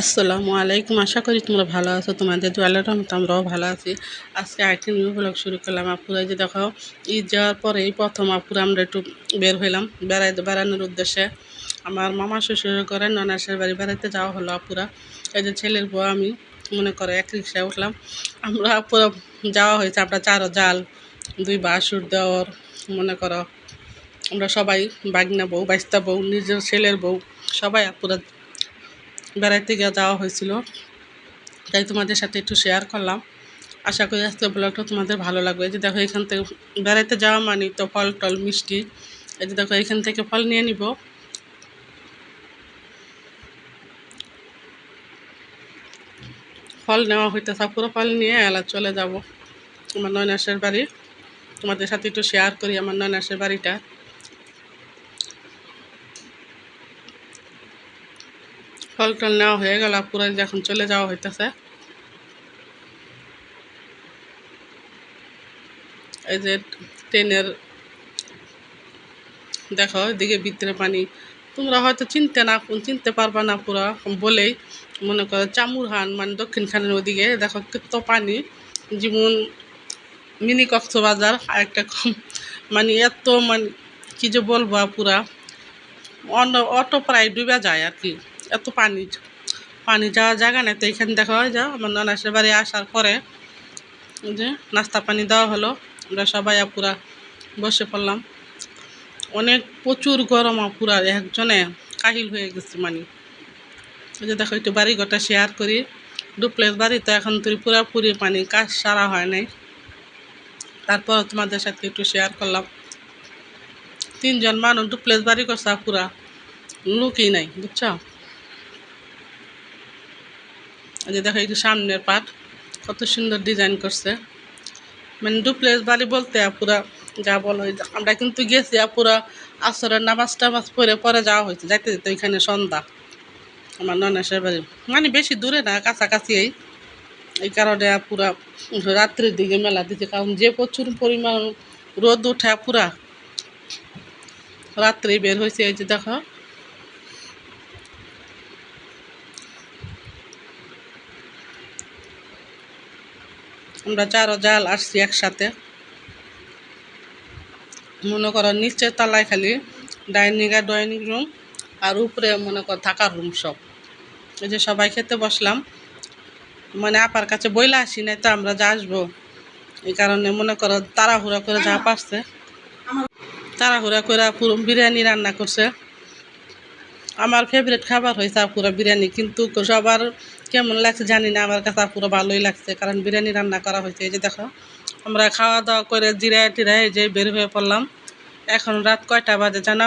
আসসালামু আলাইকুম। আশা করি তোমরা ভালো আছো। তোমাদের দোয়ালের রহমত আমরাও ভালো আছি। আজকে আরেকটি নিউ ব্লগ শুরু করলাম। আপুরা যে দেখো, ঈদ যাওয়ার পরে এই প্রথম আপুরা আমরা একটু বের হইলাম বেড়াই বেড়ানোর উদ্দেশ্যে। আমার মামা শ্বশুরের করে ননাসের বাড়ি বেড়াইতে যাওয়া হলো আপুরা। এই যে ছেলের বউ, আমি মনে করো এক রিক্সায় উঠলাম। আমরা আপুরা যাওয়া হয়েছে, আমরা চারো জাল, দুই বাসুর দেওয়ার মনে করো। আমরা সবাই বাগনা বউ বাইস্তা বউ, নিজের ছেলের বউ, সবাই আপুরা বেড়াইতে গিয়ে যাওয়া হয়েছিল। তাই তোমাদের সাথে একটু শেয়ার করলাম। আশা করি আজকে ব্লগটা তোমাদের ভালো লাগবে। এই যে দেখো, এখান থেকে বেড়াইতে যাওয়া মানে তো ফল টল মিষ্টি। এই যে দেখো, এখান থেকে ফল নিয়ে নিব। ফল নেওয়া হইতেছে, পুরো ফল নিয়ে এলা চলে যাব। আমার নয়নাসের বাড়ি। তোমাদের সাথে একটু শেয়ার করি আমার নয়নাসের বাড়িটা। ফল টল নেওয়া হয়ে গেল পুরো এখন চলে যাওয়া হইতেছে। এই যে ট্রেনের দেখো, এদিকে ভিতরে পানি। তোমরা হয়তো চিনতে না, চিনতে পারবা না পুরো বলেই মনে করো চামুরহান মানে দক্ষিণখানের ওদিকে, দেখো কত পানি। যেমন মিনি কক্সবাজার আর একটা কম। মানে এত মানে কী যে বলব পুরা অন্য অটো প্রায় ডুবে যায় আর কি। এত পানি পানি যাওয়ার জায়গা নেই, তো এখানে দেখা হয় যা আমার নানাসের বাড়ি আসার পরে যে নাস্তা পানি দেওয়া হলো, আমরা সবাই পুরা বসে পড়লাম। অনেক প্রচুর গরম পুরা একজনে কাহিল হয়ে গেছে মানে। যে দেখো, একটু বাড়ি ঘরটা শেয়ার করি। ডুপ্লেস বাড়ি তো এখন তুই পুরাপুরি পানি, কাজ সারা হয় নাই। তারপর তোমাদের সাথে একটু শেয়ার করলাম। তিনজন মানুষ ডুপ্লেস বাড়ি করছে পুরা লুকই নাই, বুঝছ? যে দেখো একটু সামনের পাট, কত সুন্দর ডিজাইন করছে। মানে ডুপ্লেস বাড়ি বলতে পুরা যা বলো আমরা কিন্তু গেছি পুরা আসরের নামাজ টামাজ পরে পরে যাওয়া হয়েছে, যাইতে যেতে ওইখানে সন্ধ্যা। আমার ননাসের বাড়ি। মানে বেশি দূরে না, কাছাকাছি এই। এই কারণে পুরা রাত্রির দিকে মেলা দিচ্ছে, কারণ যে প্রচুর পরিমাণ রোদ উঠে পুরা রাত্রে বের হয়েছে, এই যে দেখো। আমরা চারো জাল আসছি একসাথে। মনে করো নিচের তলায় খালি ডাইনিং আর ডাইনিং রুম, আর উপরে মনে করো থাকার রুম সব। এই যে সবাই খেতে বসলাম। মানে আপার কাছে বইলা আসি নাই তো আমরা যা আসব। এই কারণে মনে করো তাড়াহুড়া করে যা পারছে। তাড়াহুড়া করে পুরো বিরিয়ানি রান্না করছে। আমার ফেভারিট খাবার হয়েছে পুরো বিরিয়ানি, কিন্তু সবার কেমন লাগছে জানি না, আমার কাছে পুরো ভালোই লাগছে, কারণ বিরিয়ানি রান্না করা হয়েছে এই যে দেখো, আমরা খাওয়া দাওয়া করে জিরায় টিরায় যে বের হয়ে পড়লাম, এখন রাত কয়টা বাজে জানা